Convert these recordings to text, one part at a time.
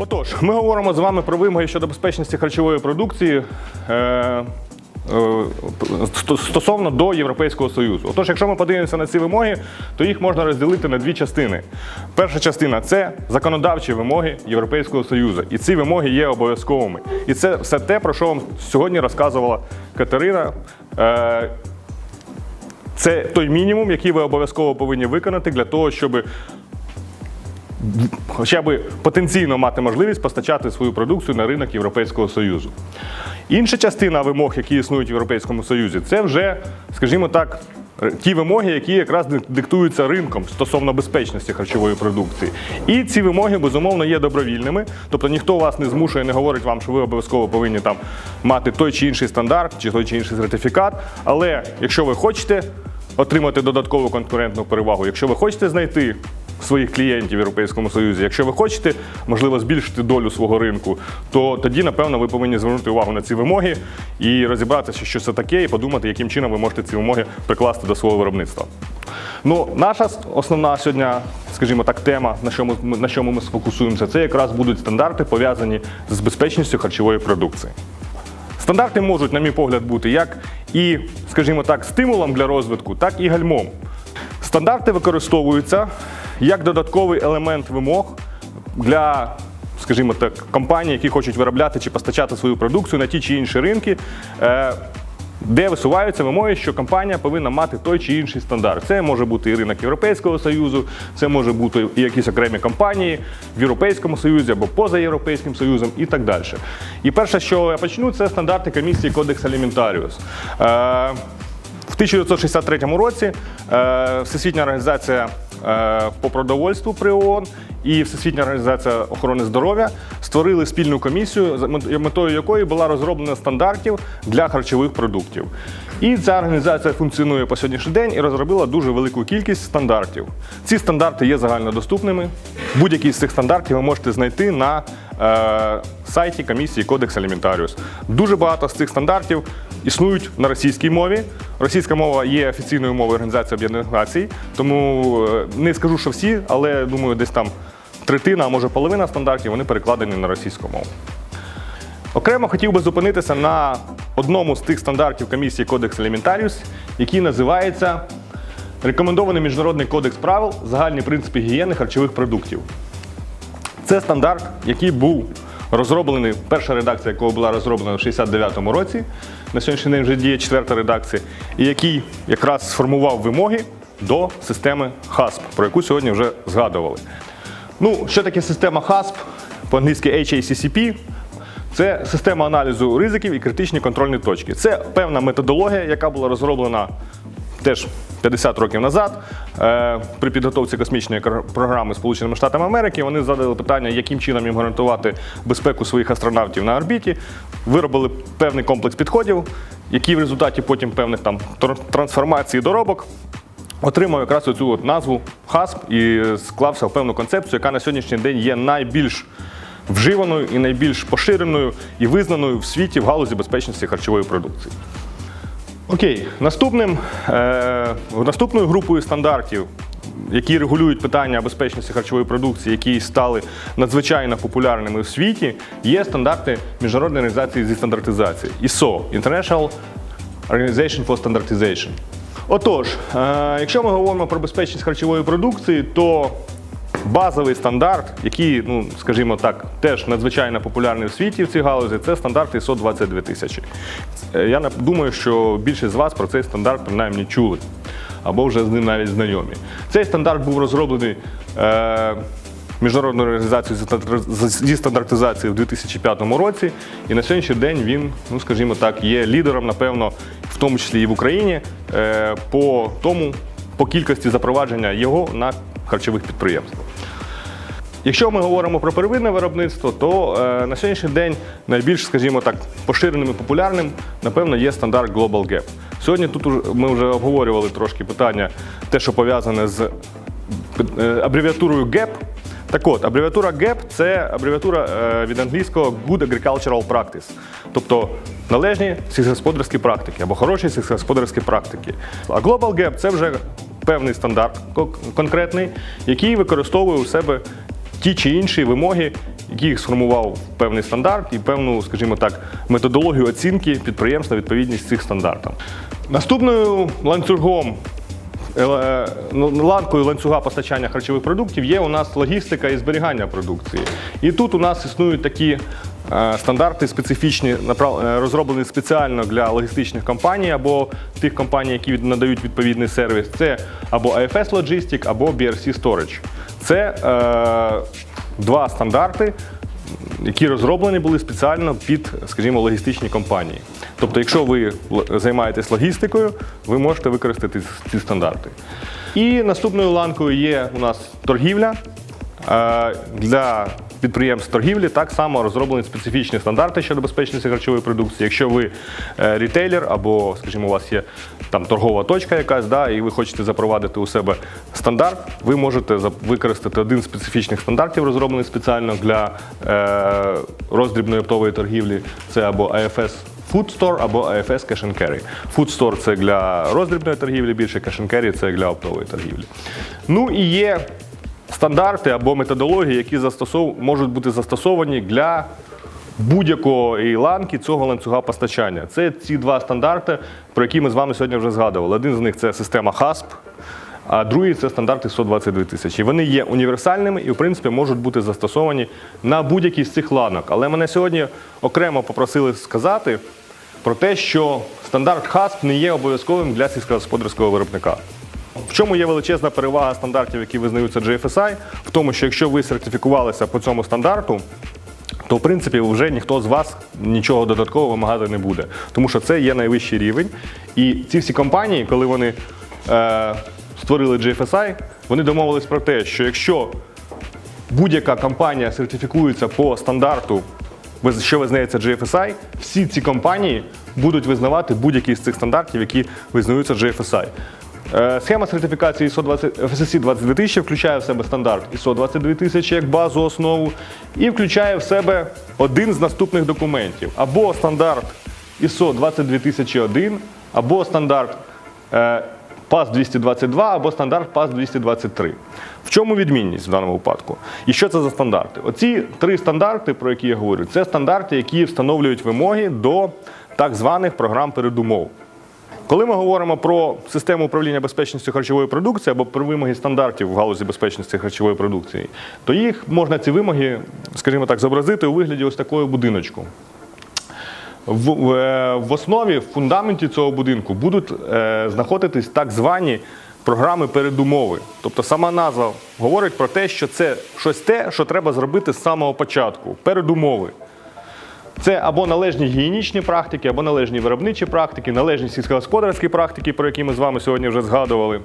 Отож, ми говоримо з вами про вимоги щодо безпечності харчової продукції. Е, е, Стосовно до Європейського Союзу. Отож, якщо ми подивимося на ці вимоги, то їх можна розділити на дві частини. Перша частина це законодавчі вимоги Європейського Союзу. І ці вимоги є обов'язковими. І це все те, про що вам сьогодні розказувала Катерина. Е, Це той мінімум, який ви обов'язково повинні виконати для того, щоб хоча б потенційно мати можливість постачати свою продукцію на ринок Європейського Союзу. Інша частина вимог, які існують в Європейському Союзі, це вже, скажімо так, ті вимоги, які якраз диктуються ринком стосовно безпечності харчової продукції. І ці вимоги, безумовно, є добровільними. Тобто ніхто вас не змушує, не говорить вам, що ви обов'язково повинні там мати той чи інший стандарт, чи той чи інший сертифікат. Але якщо ви хочете отримати додаткову конкурентну перевагу, якщо ви хочете знайти своїх клієнтів в Європейському Союзі. Якщо ви хочете, можливо, збільшити долю свого ринку, то тоді, напевно, ви повинні звернути увагу на ці вимоги і розібратися, що це таке, і подумати, яким чином ви можете ці вимоги прикласти до свого виробництва. Ну, наша основна сьогодні, скажімо так, тема, на чому на чому ми сфокусуємося, це якраз будуть стандарти пов'язані з безпечністю харчової продукції. Стандарти можуть, на мій погляд, бути як і, скажімо так, стимулом для розвитку, так і гальмом. Стандарти використовуються як додатковий елемент вимог для, скажімо так, компаній, які хочуть виробляти чи постачати свою продукцію на ті чи інші ринки. е, Де висуваються вимоги, що компанія повинна мати той чи інший стандарт. Це може бути і ринок Європейського Союзу, це може бути і якісь окремі компанії в Європейському Союзі або поза Європейським Союзом і так далі. І перше, що я почну, це стандарти комісії Кодекс Аліментаріус. В 1963 році е, Всесвітня організація по продовольству при ООН і Всесвітня організація охорони здоров'я створили спільну комісію, метою якої була розроблена стандартів для харчових продуктів. І ця організація функціонує по сьогоднішній день і розробила дуже велику кількість стандартів. Ці стандарти є загальнодоступними. Будь-який з цих стандартів ви можете знайти на е, сайті комісії Кодекс Аліментаріус. Дуже багато з цих стандартів існують на російській мові. Російська мова є офіційною мовою Організації Об'єднаних Націй, тому е, не скажу, що всі, але думаю, десь там третина, а може половина стандартів вони перекладені на російську мову. Окремо хотів би зупинитися на одному з тих стандартів комісії Кодекс Аліментаріус, який називається Рекомендований міжнародний кодекс правил загальні принципи гігієни харчових продуктів. Це стандарт, який був розроблений, перша редакція якого була розроблена в 69-му році. На сьогоднішній день вже діє четверта редакція, і який якраз сформував вимоги до системи HASP, про яку сьогодні вже згадували. Ну, що таке система HASP? По-англійськи HACCP. Це система аналізу ризиків і критичні контрольні точки. Це певна методологія, яка була розроблена теж 50 років назад. Е, При підготовці космічної програми Сполученими Штатами Америки вони задали питання, яким чином їм гарантувати безпеку своїх астронавтів на орбіті. Виробили певний комплекс підходів, які в результаті потім певних там тр- трансформацій доробок отримав якраз оцю от назву HASP і склався в певну концепцію, яка на сьогоднішній день є найбільш вживаною і найбільш поширеною і визнаною в світі в галузі безпечності харчової продукції. Окей, наступним, е, наступною групою стандартів, які регулюють питання безпечності харчової продукції, які стали надзвичайно популярними в світі, є стандарти Міжнародної організації зі стандартизації ISO – International Organization for Standardization. Отож, е, якщо ми говоримо про безпечність харчової продукції, то базовий стандарт, який, ну скажімо так, теж надзвичайно популярний в світі в цій галузі, це стандарт ISO 22000. Е, Я думаю, що більшість з вас про цей стандарт принаймні чули або вже з ним навіть знайомі. Цей стандарт був розроблений. Е, Міжнародною організацією зі стандартизації в 2005 році, і на сьогоднішній день він, ну скажімо так, є лідером, напевно, в тому числі і в Україні, е, по тому, по кількості запровадження його на харчових підприємствах. Якщо ми говоримо про первинне виробництво, то е, на сьогоднішній день найбільш, скажімо так, поширеним і популярним, напевно, є стандарт Global Gap. Сьогодні тут ми вже обговорювали трошки питання, те, що пов'язане з е, абревіатурою GAP. Так от, абревіатура GAP – це абревіатура е, від англійського Good Agricultural Practice, тобто належні сільськогосподарські практики або хороші сільськогосподарські практики. А Global Gap – це вже певний стандарт конкретний, який використовує у себе ті чи інші вимоги який сформував певний стандарт і певну, скажімо так, методологію оцінки підприємств на відповідність цих стандартам. Наступною ланцюгом Е, ну, ланкою ланцюга постачання харчових продуктів є у нас логістика і зберігання продукції. І тут у нас існують такі е, стандарти специфічні, е, розроблені спеціально для логістичних компаній або тих компаній, які надають відповідний сервіс. Це або AFS Logistic, або BRC Storage. Це е, два стандарти, які розроблені були спеціально під, скажімо, логістичні компанії. Тобто, якщо ви займаєтесь логістикою, ви можете використати ці стандарти. І наступною ланкою є у нас торгівля. Е, Для підприємств торгівлі так само розроблені специфічні стандарти щодо безпечності харчової продукції. Якщо ви е, рітейлер або, скажімо, у вас є там торгова точка якась, да, і ви хочете запровадити у себе стандарт, ви можете використати один з специфічних стандартів, розроблений спеціально для е, роздрібної оптової торгівлі. Це або AFS Food Store або AFS Cash and Carry. Food Store – це для роздрібної торгівлі, більше Cash and Carry – це для оптової торгівлі. Ну і є стандарти або методології, які застосов... можуть бути застосовані для будь-якої ланки цього ланцюга постачання. Це ці два стандарти, про які ми з вами сьогодні вже згадували. Один з них це система HASP, а другий це стандарти 122 тисячі. Вони є універсальними і, в принципі, можуть бути застосовані на будь-який з цих ланок. Але мене сьогодні окремо попросили сказати про те, що стандарт HASP не є обов'язковим для сільськогосподарського виробника. В чому є величезна перевага стандартів, які визнаються GFSI? В тому, що якщо ви сертифікувалися по цьому стандарту, то в принципі вже ніхто з вас нічого додатково вимагати не буде. Тому що це є найвищий рівень. І ці всі компанії, коли вони е, створили GFSI, вони домовились про те, що якщо будь-яка компанія сертифікується по стандарту, що визнається GFSI, всі ці компанії будуть визнавати будь-який з цих стандартів, які визнаються GFSI. Е, Схема сертифікації ISO 20, FSSC 22000 включає в себе стандарт ISO 22000 як базу основу і включає в себе один з наступних документів: або стандарт ISO 22001, або стандарт е, PAS 222 або стандарт PAS 223. В чому відмінність в даному випадку? І що це за стандарти? Оці три стандарти, про які я говорю, це стандарти, які встановлюють вимоги до так званих програм передумов. Коли ми говоримо про систему управління безпечністю харчової продукції або про вимоги стандартів в галузі безпечності харчової продукції, то їх можна ці вимоги, скажімо так, зобразити у вигляді ось такого будиночку. В, в, е, в основі, в фундаменті цього будинку будуть е, знаходитись так звані програми передумови. Тобто сама назва говорить про те, що це щось те, що треба зробити з самого початку. Передумови. Це або належні гігієнічні практики, або належні виробничі практики, належні сільськогосподарські практики, про які ми з вами сьогодні вже згадували.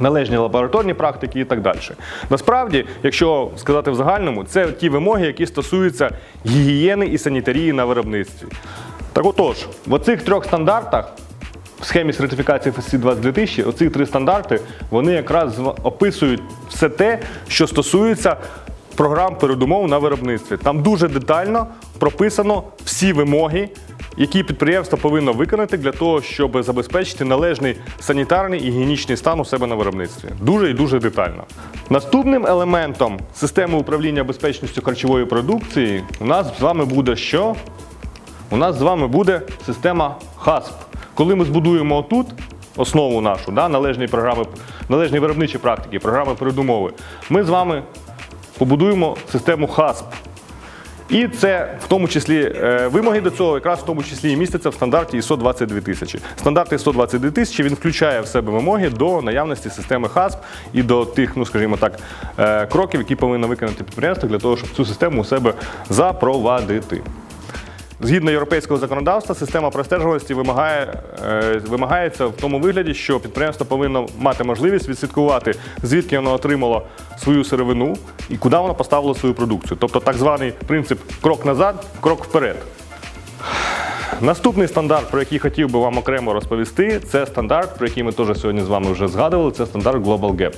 Належні лабораторні практики і так далі. Насправді, якщо сказати в загальному, це ті вимоги, які стосуються гігієни і санітарії на виробництві. Так отож, в оцих трьох стандартах в схемі сертифікації FSC 22000 оці три стандарти вони якраз описують все те, що стосується програм передумов на виробництві. Там дуже детально прописано всі вимоги, які підприємство повинно виконати для того, щоб забезпечити належний санітарний і гігієнічний стан у себе на виробництві. Дуже і дуже детально. Наступним елементом системи управління безпечністю харчової продукції у нас з вами буде що? у нас з вами буде система HASP. Коли ми збудуємо отут основу нашу, да, належні програми, належні виробничі практики, програми передумови, ми з вами побудуємо систему ХАСП. І це в тому числі е, вимоги до цього якраз в тому числі і містяться в стандарті ISO 22000. Стандарт ISO 22000 він включає в себе вимоги до наявності системи ХАСП і до тих, ну скажімо так, е, кроків, які повинно виконати підприємство для того, щоб цю систему у себе запровадити. Згідно європейського законодавства, система простежуваності вимагає, е, вимагається в тому вигляді, що підприємство повинно мати можливість відслідкувати, звідки воно отримало свою сировину і куди воно поставило свою продукцію. Тобто так званий принцип крок назад, крок вперед. Наступний стандарт, про який хотів би вам окремо розповісти, це стандарт, про який ми теж сьогодні з вами вже згадували. Це стандарт Global Gap.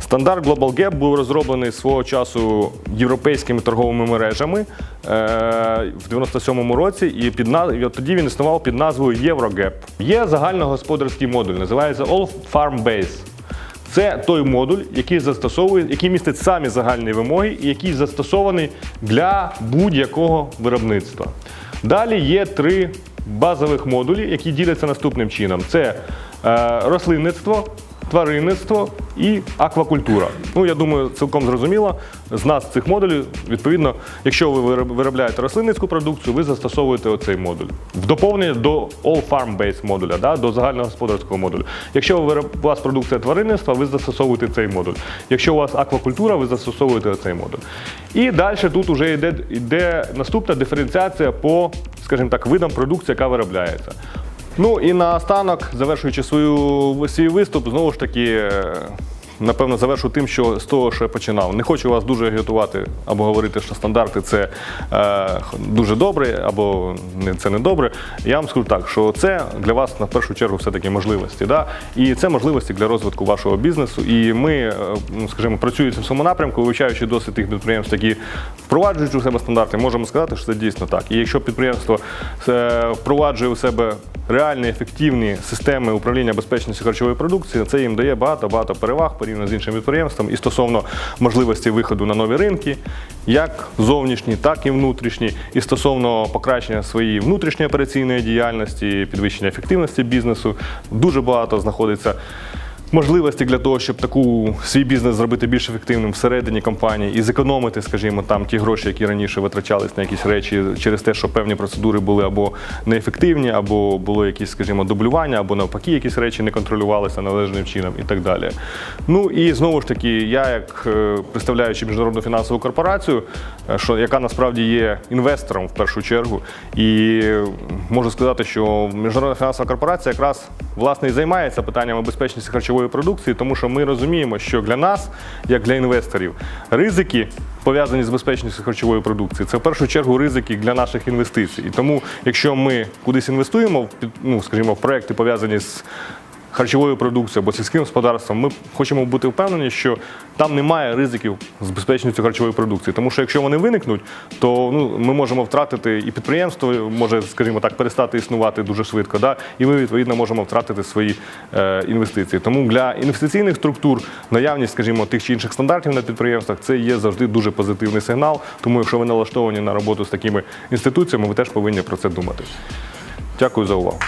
Стандарт Global Gap був розроблений свого часу європейськими торговими мережами в 97-му році, і під і от тоді він існував під назвою EuroGap. Є загальногосподарський модуль, називається All Farm Base. Це той модуль, який застосовує, який містить самі загальні вимоги і який застосований для будь-якого виробництва. Далі є три базових модулі, які діляться наступним чином: це е, рослинництво, тваринництво і аквакультура. Ну, я думаю, цілком зрозуміло. З нас цих модулів, відповідно, якщо ви виробляєте рослинницьку продукцію, ви застосовуєте оцей модуль. В доповнення до All Farm-Based модуля, да, до загальногосподарського модулю. Якщо у вас продукція тваринництва, ви застосовуєте цей модуль. Якщо у вас аквакультура, ви застосовуєте цей модуль. І далі тут вже йде, йде наступна диференціація по, скажімо так, видам продукції, яка виробляється. Ну і наостанок, завершуючи свою свій виступ, знову ж таки. Напевно, завершу тим, що з того, що я починав. Не хочу вас дуже агітувати або говорити, що стандарти це е, дуже добре, або це не добре. Я вам скажу так, що це для вас на першу чергу все-таки можливості. Да? І це можливості для розвитку вашого бізнесу. І ми, е, ну, скажімо, працюючи в цьому напрямку, вивчаючи досвід тих підприємств, які впроваджують у себе стандарти, можемо сказати, що це дійсно так. І якщо підприємство е, впроваджує у себе реальні ефективні системи управління безпечністю харчової продукції, це їм дає багато-багато переваг порівняно з іншим підприємством і стосовно можливості виходу на нові ринки, як зовнішні, так і внутрішні, і стосовно покращення своєї внутрішньої операційної діяльності, підвищення ефективності бізнесу. Дуже багато знаходиться. Можливості для того, щоб таку свій бізнес зробити більш ефективним всередині компанії і зекономити, скажімо, там ті гроші, які раніше витрачались на якісь речі через те, що певні процедури були або неефективні, або було якісь, скажімо, дублювання, або навпаки, якісь речі не контролювалися належним чином і так далі. Ну і знову ж таки, я, як е, представляючи міжнародну фінансову корпорацію, е, що яка насправді є інвестором в першу чергу, і можу сказати, що міжнародна фінансова корпорація якраз власне і займається питаннями безпечності харчової продукції, тому що ми розуміємо, що для нас, як для інвесторів, ризики. Пов'язані з безпечністю харчової продукції, це в першу чергу ризики для наших інвестицій. І тому, якщо ми кудись інвестуємо ну, скажімо, в проекти пов'язані з харчовою продукцією або сільським господарством, ми хочемо бути впевнені, що там немає ризиків з безпечністю харчової продукції. Тому що якщо вони виникнуть, то ну, ми можемо втратити і підприємство може, скажімо так, перестати існувати дуже швидко. Да? І ми відповідно можемо втратити свої е, інвестиції. Тому для інвестиційних структур наявність, скажімо, тих чи інших стандартів на підприємствах це є завжди дуже позитивний сигнал. Тому, якщо ви налаштовані на роботу з такими інституціями, ви теж повинні про це думати. Дякую за увагу.